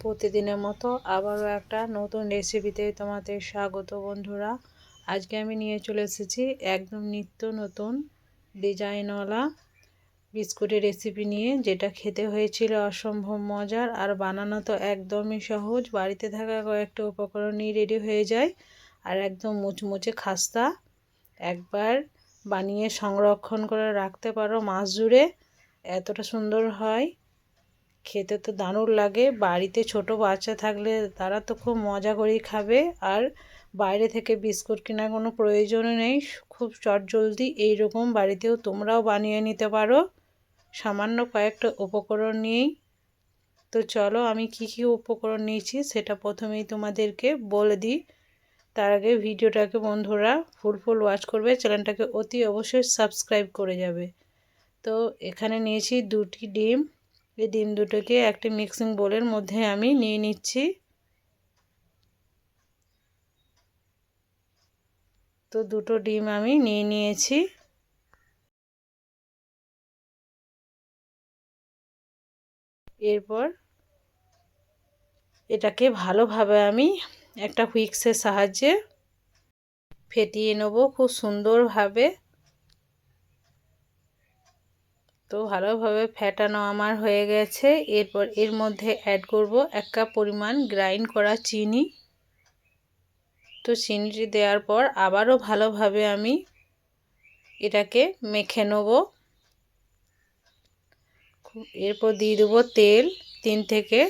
প্রতিদিনের মতো আবারও একটা নতুন রেসিপিতে তোমাদের স্বাগত বন্ধুরা। আজকে আমি নিয়ে চলে এসেছি একদম নিত্য নতুন ডিজাইনওয়ালা বিস্কুটের রেসিপি নিয়ে, যেটা খেতে হয়েছিল অসম্ভব মজার আর বানানো তো একদমই সহজ। বাড়িতে থাকা কয়েকটা উপকরণ নিয়ে রেডি হয়ে যায় আর একদম মুচমুচে খাস্তা একবার বানিয়ে সংরক্ষণ করে রাখতে পারো মাছ জুড়ে। এতটা সুন্দর হয়। খেতে তো দারুণ লাগে। বাড়িতে ছোট বাচ্চা থাকলে তারা তো খুব মজা করেই খাবে। আর বাইরে থেকে বিস্কুট কেনার কোনো প্রয়োজনও নেই। খুব চটজলদি এইরকম বাড়িতেও তোমরাও বানিয়ে নিতে পারো। সামান্য কয়েকটা উপকরণ নিয়েই। তো চলো আমি কি কি উপকরণ নিয়েছি সেটা প্রথমেই তোমাদেরকে বলে দিই। তার আগে ভিডিওটাকে বন্ধুরা ফুল ফুল ওয়াচ করবে, চ্যানেলটাকে অতি অবশ্যই সাবস্ক্রাইব করে যাবে। তো এখানে নিয়েছি দুটি ডিম এই ডিম দুটোকে একটি মিক্সিং বোলের মধ্যে আমি নিয়ে নিচ্ছি। তো দুটো ডিম আমি নিয়ে নিয়েছি। এরপর এটাকে ভালোভাবে আমি একটা হুইক্সের সাহায্যে ফেটিয়ে নেব খুব সুন্দরভাবে। তো ভালোভাবে ফেটানো আমার হয়ে গেছে। এরপর এর মধ্যে অ্যাড করব এক কাপ পরিমাণ গ্রাইন্ড করা চিনি। তো চিনিটি দেওয়ার পর আবারও ভালোভাবে আমি এটাকে মেখে নেব। এরপর দিয়ে দেবো তেল তিন থেকে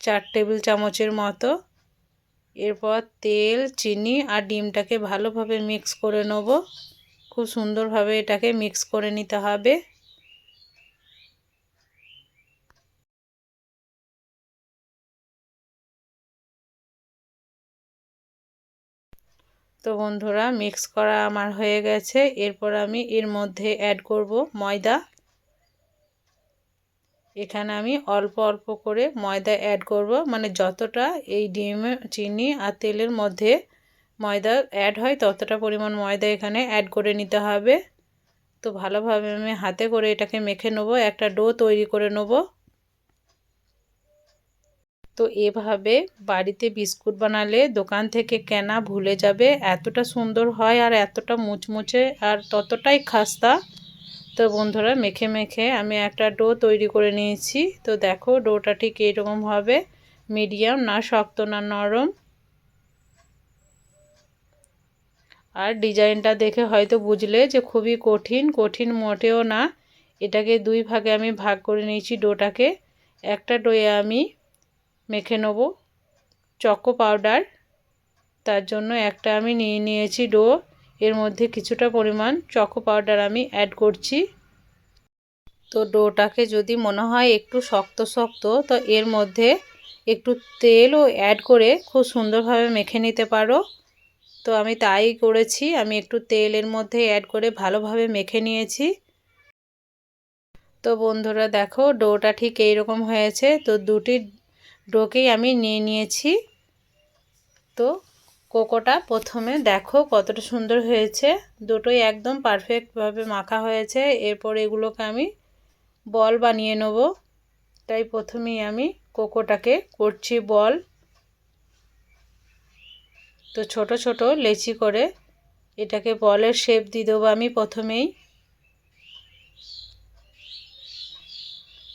চার টেবিল চামচের মতো। এরপর তেল, চিনি আর ডিমটাকে ভালোভাবে মিক্স করে নেব। খুব সুন্দরভাবে এটাকে মিক্স করে নিতে হবে। তো বন্ধুরা মিক্স করা আমার হয়ে গেছে। এরপর আমি এর মধ্যে অ্যাড করব ময়দা। এখানে আমি অল্প অল্প করে ময়দা অ্যাড করব। মানে যতটা এই ডিম, চিনি আর তেলের মধ্যে ময়দা অ্যাড হয়, ততটা পরিমাণ ময়দা এখানে অ্যাড করে নিতে হবে। তো ভালোভাবে আমি হাতে করে এটাকে মেখে নেব। একটা ডো তৈরি করে নেব। তো এভাবে বাড়িতে বিস্কুট বানালে দোকান থেকে কেনা ভুলে যাবে। এতটা সুন্দর হয় আর এতটা মুচমুচে আর ততটাই খাস্তা। তো বন্ধুরা, মেখে মেখে আমি একটা ডো তৈরি করে নিয়েছি। তো দেখো ডোটা ঠিক এইরকম হবে। মিডিয়াম না শক্ত না নরম। আর ডিজাইনটা দেখে হয়তো বুঝলে যে খুবই কঠিন কঠিন মোটেও না। এটাকে দুই ভাগে আমি ভাগ করে নিয়েছি ডোটাকে। একটা ডোয়ে আমি মেখে নেব। চকো পাউডার, তার জন্য একটা আমি নিয়ে নিয়েছি ডো। এর মধ্যে কিছুটা পরিমাণ চকো পাউডার আমি অ্যাড করছি। তো ডোটাকে যদি মনে হয় একটু শক্ত শক্ত, তো এর মধ্যে একটু তেলও অ্যাড করে খুব সুন্দরভাবে মেখে নিতে পারো। তো আমি তাই করেছি, আমি একটু তেলের মধ্যে অ্যাড করে ভালোভাবে মেখে নিয়েছি। তো বন্ধুরা দেখো, ডোটা ঠিক এইরকম হয়েছে। তো দুটি ডোকেই আমি নিয়ে নিয়েছি। তো কোকোটা প্রথমে দেখো কতটা সুন্দর হয়েছে। দুটোই একদম পারফেক্টভাবে মাখা হয়েছে। এরপর এগুলোকে আমি বল বানিয়ে নেব। তাই প্রথমেই আমি কোকোটাকে করছি বল। তো ছোট ছোট লেচি করে এটাকে বলের শেপ দিয়ে দেবো আমি প্রথমেই।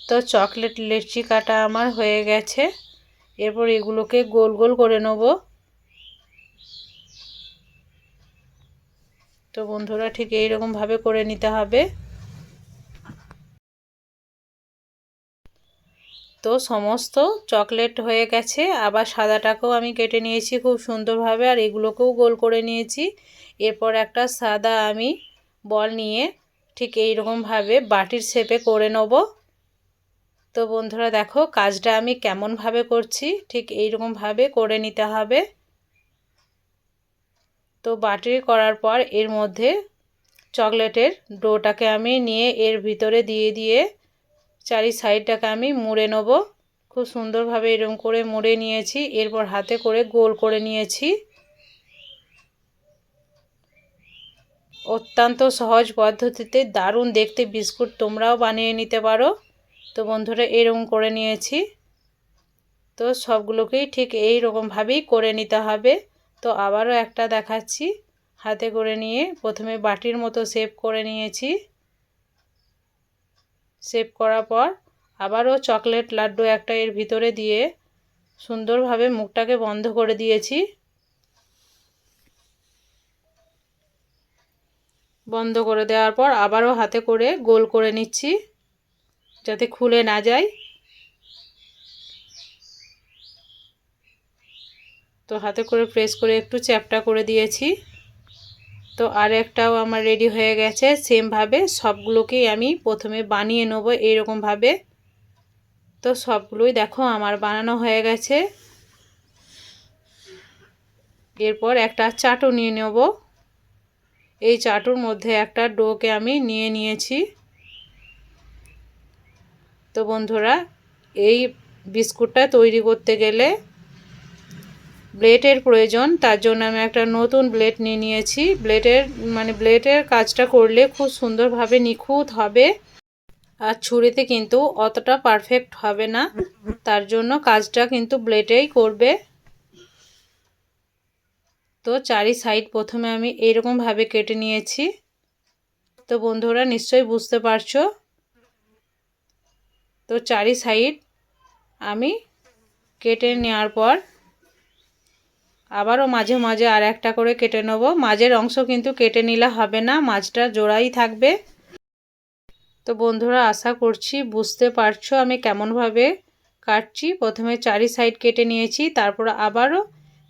তো চকলেট লেচি কাটা আমার হয়ে গেছে। এরপর এগুলোকে গোল গোল করে নেব। তো বন্ধুরা ঠিক এইরকমভাবে করে নিতে হবে। তো সমস্ত চকলেট হয়ে গেছে। আবার সাদাটাকেও আমি কেটে নিয়েছি খুব সুন্দরভাবে আর এগুলোকেও গোল করে নিয়েছি। এরপর একটা সাদা আমি বল নিয়ে ঠিক এইরকমভাবে বাটির শেপে করে নেব। তো বন্ধুরা দেখো, কাজটা আমি কেমনভাবে করছি, ঠিক এইরকমভাবে করে নিতে হবে। তো বাটি করার পর এর মধ্যে চকলেটের ডোটাকে আমি নিয়ে এর ভিতরে দিয়ে দিয়ে চারি সাইডটাকে আমি মুড়ে নেব। খুব সুন্দরভাবে এরকম করে মুড়ে নিয়েছি, এরপর হাতে করে গোল করে নিয়েছি। অত্যন্ত সহজ পদ্ধতিতে, দারুণ দেখতে, বিস্কুট তোমরাও বানিয়ে নিতে পারো। তো বন্ধুরা এরকম করে নিয়েছি। তো সবগুলোকেই ঠিক এই রকমভাবেই করে নিতে হবে। তো আবারও একটা দেখাচ্ছি। হাতে করে নিয়ে প্রথমে বাটির মতো সেভ করে নিয়েছি। সেভ করার পর আবারও চকলেট লাড্ডু একটা এর ভিতরে দিয়ে সুন্দরভাবে মুখটাকে বন্ধ করে দিয়েছি। বন্ধ করে দেওয়ার পর আবারও হাতে করে গোল করে নিচ্ছি। যাতে খুলে না যায়। তো হাতে করে প্রেস করে একটু চ্যাপটা করে দিয়েছি। তো আর একটাও আমার রেডি হয়ে গেছে সেমভাবে সবগুলোকেই আমি প্রথমে বানিয়ে নেব এইরকমভাবে তো সবগুলোই দেখো আমার বানানো হয়ে গেছে। এরপর একটা চাটু নিয়ে নেব। এই চাটুর মধ্যে একটা ডোকে আমি নিয়ে নিয়েছি। তো বন্ধুরা, এই বিস্কুটটা তৈরি করতে গেলে ব্লেডের প্রয়োজন। তার জন্য আমি একটা নতুন ব্লেড নিয়ে নিয়েছি। ব্লেডের মানে ব্লেডের কাজটা করলে খুব সুন্দরভাবে নিখুঁত হবে আর ছুরিতে কিন্তু অতটা পারফেক্ট হবে না। তার জন্য কাজটা কিন্তু ব্লেডেই করবে। তো চারি সাইড প্রথমে আমি এইরকমভাবে কেটে নিয়েছি। তো বন্ধুরা, নিশ্চয়ই বুঝতে পারছ তো চারি সাইড আমি কেটে নেওয়ার পর আবারও মাঝে মাঝে আর একটা করে কেটে নেব। মাঝের অংশ কিন্তু কেটে নিলে হবে না মাছটা জোড়াই থাকবে। তো বন্ধুরা, আশা করছি বুঝতে পারছ আমি কেমনভাবে কাটছি। প্রথমে চারি সাইড কেটে নিয়েছি, তারপর আবারও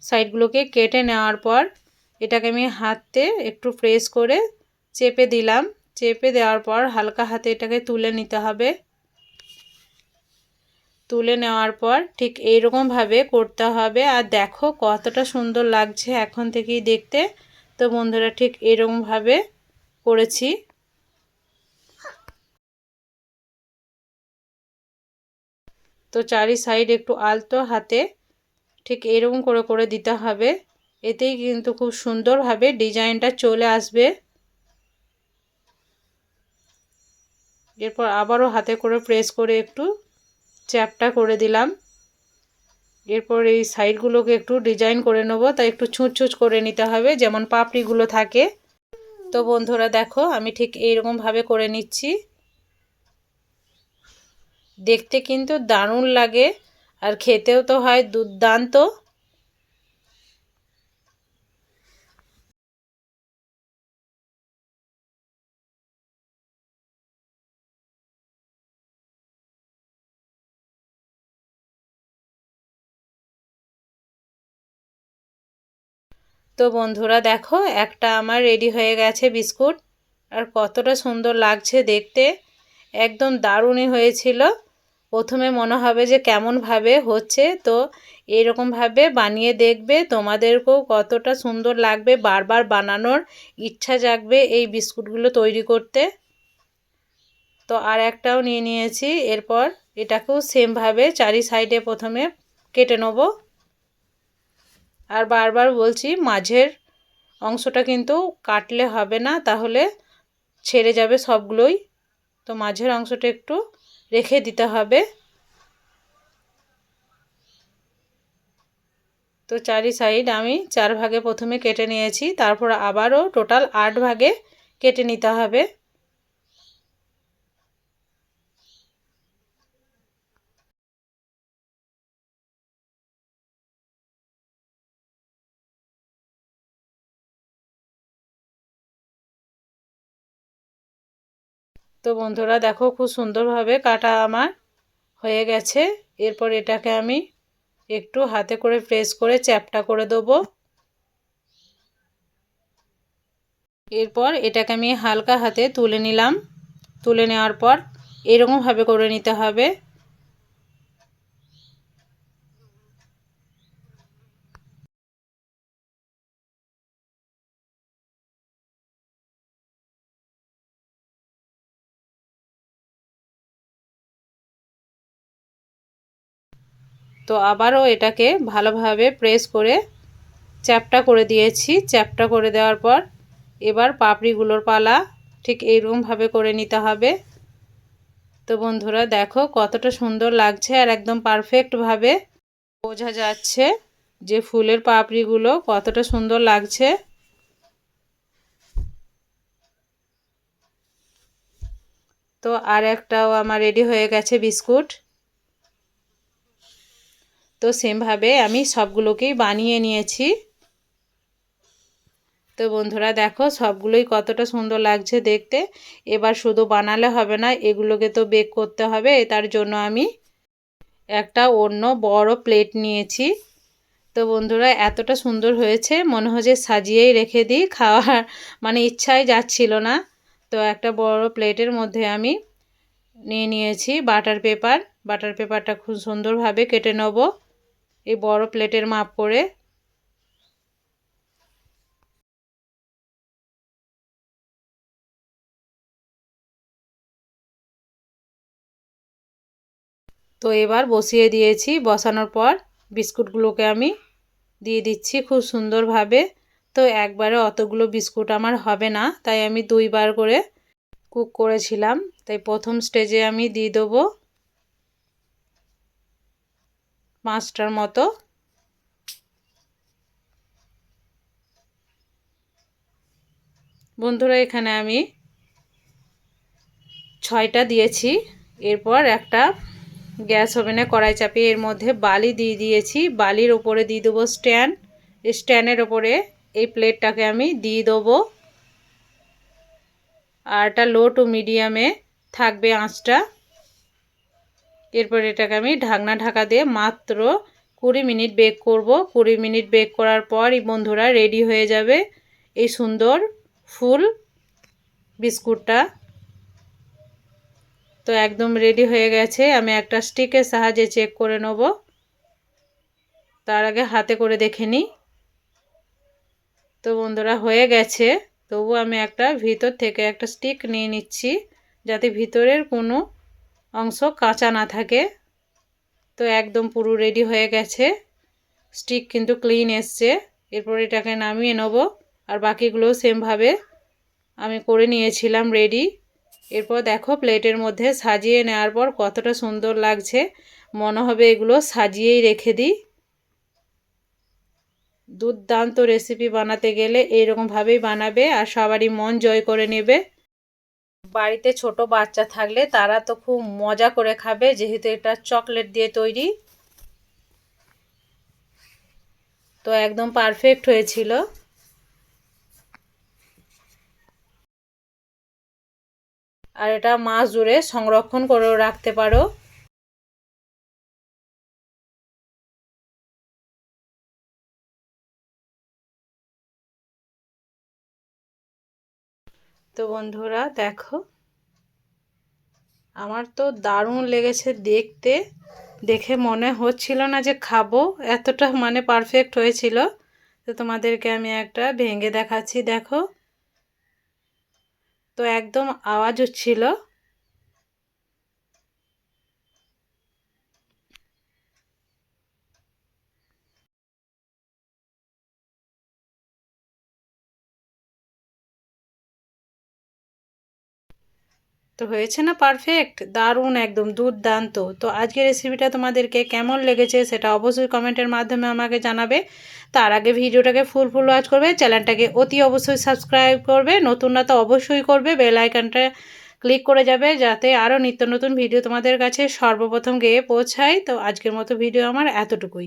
সাইডগুলোকে কেটে নেওয়ার পর এটাকে আমি হাতে একটু প্রেস করে চেপে দিলাম। চেপে দেওয়ার পর হালকা হাতে এটাকে তুলে নিতে হবে। তুলে নেওয়ার পর ঠিক এইরকমভাবে করতে হবে। আর দেখো কতটা সুন্দর লাগছে এখন থেকেই দেখতে। তো বন্ধুরা ঠিক এরকমভাবে করেছি। তো চারি সাইড একটু আলতো হাতে ঠিক এরকম করে করে দিতে হবে। এতেই কিন্তু খুব সুন্দরভাবে ডিজাইনটা চলে আসবে। এরপর আবারও হাতে করে প্রেস করে একটু চ্যাপটা করে দিলাম। এরপর এই সাইডগুলোকে একটু ডিজাইন করে নেব, তাই একটু ছুঁচ ছুঁচ করে নিতে হবে, যেমন পাপড়িগুলো থাকে। তো বন্ধুরা দেখো, আমি ঠিক এইরকমভাবে করে নিচ্ছি। দেখতে কিন্তু দারুণ লাগে, আর খেতেও তো হয় দুর্দান্ত। তো বন্ধুরা দেখো, একটা আমার রেডি হয়ে গেছে বিস্কুট। আর কতটা সুন্দর লাগছে দেখতে। একদম দারুণই হয়েছিল। প্রথমে মনে হবে যে কেমনভাবে হচ্ছে, তো এরকমভাবে বানিয়ে দেখবে। তোমাদেরকেও কতটা সুন্দর লাগবে বারবার বানানোর ইচ্ছা জাগবে এই বিস্কুটগুলো তৈরি করতে। তো আর একটাও নিয়ে নিয়েছি। এরপর এটাকেও সেমভাবে চারি সাইডে প্রথমে কেটে নেব। আর বারবার বলছি, মাঝের অংশটা কিন্তু কাটলে হবে না, তাহলে ছেড়ে যাবে সবগুলোই। তো মাঝের অংশটা একটু রেখে দিতে হবে। তো চারি সাইড আমি চার ভাগে প্রথমে কেটে নিয়েছি, তারপর আবারও টোটাল আট ভাগে কেটে নিতে হবে। তো বন্ধুরা দেখো খুব সুন্দরভাবে কাটা আমার হয়ে গেছে। এরপর এটাকে আমি একটু হাতে করে প্রেস করে চ্যাপটা করে দেবো। এরপর এটাকে আমি হালকা হাতে তুলে নিলাম। তুলে নেওয়ার পর এরকমভাবে করে নিতে হবে। তো আবারও এটাকে ভালোভাবে প্রেস করে চ্যাপটা করে দিয়েছি। চ্যাপটা করে দেওয়ার পর এবার পাপড়িগুলোর পালা ঠিক এইরকমভাবে করে নিতে হবে। তো বন্ধুরা দেখো কতটা সুন্দর লাগছে আর একদম পারফেক্টভাবে বোঝা যাচ্ছে যে ফুলের পাপড়িগুলো কতটা সুন্দর লাগছে। তো আর একটাও আমার রেডি হয়ে গেছে বিস্কুট। তো সেমভাবে আমি সবগুলোকেই বানিয়ে নিয়েছি। তো বন্ধুরা দেখো, সবগুলোই কতটা সুন্দর লাগছে দেখতে। এবার শুধু বানালে হবে না, এগুলোকে তো বেক করতে হবে। তার জন্য আমি একটা অন্য বড় প্লেট নিয়েছি। তো বন্ধুরা, এতটা সুন্দর হয়েছে, মনে হচ্ছে সাজিয়েই রেখে দিই, খাওয়ার মানে ইচ্ছাই যাচ্ছিল না। তো একটা বড় প্লেটের মধ্যে আমি নিয়ে নিয়েছি বাটার পেপার বাটার পেপারটা খুব সুন্দরভাবে কেটে নেব। এই বড় প্লেটের মাপ করে তো এবার বসিয়ে দিয়েছি। বসানোর পর বিস্কুটগুলোকে আমি দিয়ে দিচ্ছি খুব সুন্দরভাবে। তো একবারে অতগুলো বিস্কুট আমার হবে না, তাই আমি দুইবার করে কুক করেছিলাম। তাই প্রথম স্টেজে আমি দিয়ে দেবো। পাঁচটার মতো। বন্ধুরা, এখানে আমি ছয়টা দিয়েছি। এরপর একটা গ্যাস ওভেনে কড়াই চাপিয়ে এর মধ্যে বালি দিয়ে দিয়েছি। বালির ওপরে দিয়ে দেবো স্ট্যান্ড স্ট্যান্ডের ওপরে এই প্লেটটাকে আমি দিয়ে দেবো। আর এটা লো টু মিডিয়ামে থাকবে আঁচটা। এরপর এটাকে আমি ঢাকনা ঢাকা দিয়ে মাত্র কুড়ি মিনিট বেক করব। কুড়ি মিনিট বেক করার পর এই বন্ধুরা রেডি হয়ে যাবে এই সুন্দর ফুল বিস্কুটটা। তো একদম রেডি হয়ে গেছে। আমি একটা স্টিকের সাহায্যে চেক করে নেব। তার আগে হাতে করে দেখে নিই। তো বন্ধুরা হয়ে গেছে। তবু আমি একটা ভিতর থেকে একটা স্টিক নিয়ে নিচ্ছি, যাতে ভিতরের কোনো অংশ কাঁচা না থাকে। তো একদম পুরো রেডি হয়ে গেছে। স্টিক কিন্তু ক্লিন এসছে। এরপর এটাকে নামিয়ে নেব। আর বাকিগুলো সেমভাবে আমি করে নিয়েছিলাম রেডি এরপর দেখো প্লেটের মধ্যে সাজিয়ে নেওয়ার পর কতটা সুন্দর লাগছে। মনে হবে এগুলো সাজিয়েই রেখে দিই। দুর্দান্ত রেসিপি বানাতে গেলে এইরকমভাবেই বানাবে আর সবারই মন জয় করে নেবে। বাড়িতে ছোট বাচ্চা থাকলে তারা তো খুব মজা করে খাবে, যেহেতু এটা চকলেট দিয়ে তৈরি। তো একদম পারফেক্ট হয়েছিল। আর এটা মাস জুড়ে সংরক্ষণ করেও রাখতে পারো। তো বন্ধুরা দেখো, আমার তো দারুণ লেগেছে দেখতে। দেখে মনে হচ্ছিল না যে খাব, এতটা মানে পারফেক্ট হয়েছিল। তো তোমাদেরকে আমি একটা ভেঙে দেখাচ্ছি, দেখো। তো একদম আওয়াজ হচ্ছিল। তো হয়েছে না পারফেক্ট দারুণ, একদম দুর্দান্ত। তো আজকের রেসিপিটা তোমাদেরকে কেমন লেগেছে সেটা অবশ্যই কমেন্টের মাধ্যমে আমাকে জানাবে। তার আগে ভিডিওটাকে ফুল ফুল ওয়াচ করবে চ্যানেলটাকে অতি অবশ্যই সাবস্ক্রাইব করবে, নতুনরা তো অবশ্যই করবে বেল আইকনটা ক্লিক করে যাবে, যাতে আরও নিত্য নতুন ভিডিও তোমাদের কাছে সর্বপ্রথম গিয়ে পৌঁছায়। তো আজকের মতো ভিডিও আমার এতটুকুই।